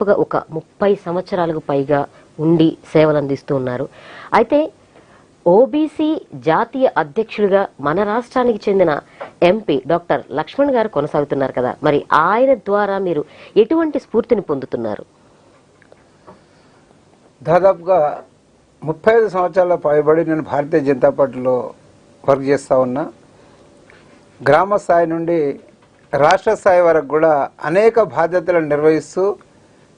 దాదాపుగా ఒక ముప్పై సంవత్సరాలకు పైగా ఉండి సేవలు అందిస్తూ ఉన్నారు. అయితే ఓబీసీ జాతీయ అధ్యక్షుడిగా మన రాష్ట్రానికి చెందిన ఎంపీ డాక్టర్ లక్ష్మణ్ గారు కొనసాగుతున్నారు కదా. మరి ఆయన ద్వారా మీరు ఎటువంటి స్ఫూర్తిని పొందుతున్నారు? దాదాపుగా ముప్పై ఐదు సంవత్సరాల పైబడి నేను భారతీయ జనతా పార్టీలో వర్క్ చేస్తూ ఉన్నా. గ్రామ స్థాయి నుండి రాష్ట్ర స్థాయి వరకు కూడా అనేక బాధ్యతలను నిర్వహిస్తూ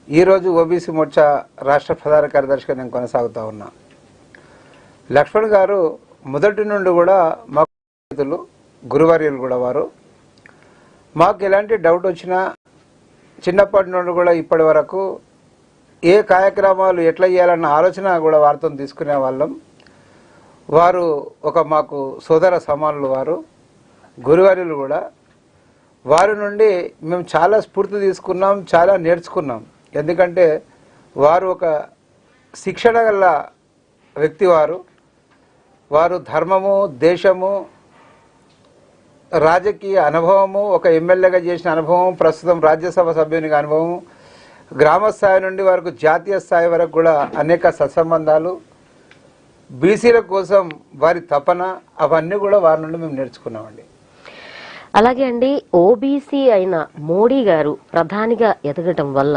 ఈరోజు ఓబీసీ మోర్చా రాష్ట్ర ప్రధాన కార్యదర్శిగా నేను కొనసాగుతూ ఉన్నా. లక్ష్మణ్ గారు మొదటి నుండి కూడా మా రైతులు గురువర్యులు కూడా వారు. మాకు ఎలాంటి డౌట్ వచ్చినా చిన్నప్పటి నుండి కూడా ఇప్పటి వరకు ఏ కార్యక్రమాలు ఎట్లా చేయాలన్న ఆలోచన కూడా వారితో తీసుకునే వాళ్ళం. వారు ఒక మాకు సోదర సమానులు వారు గురువర్యులు కూడా. వారి నుండి మేము చాలా స్ఫూర్తి తీసుకున్నాం చాలా నేర్చుకున్నాం. ఎందుకంటే వారు ఒక శిక్షణ గల వ్యక్తి వారు. వారు ధర్మము దేశము రాజకీయ అనుభవము ఒక ఎమ్మెల్యేగా చేసిన అనుభవం ప్రస్తుతం రాజ్యసభ సభ్యునిగా అనుభవం గ్రామ స్థాయి నుండి వరకు జాతీయ స్థాయి వరకు కూడా అనేక సత్సంబంధాలు బీసీల కోసం వారి తపన అవన్నీ కూడా వారి నుండి మేము నేర్చుకున్నామండి. అలాగే అండి ఓబీసీ అయిన మోడీ గారు ప్రధానిగా ఎదగటం వల్ల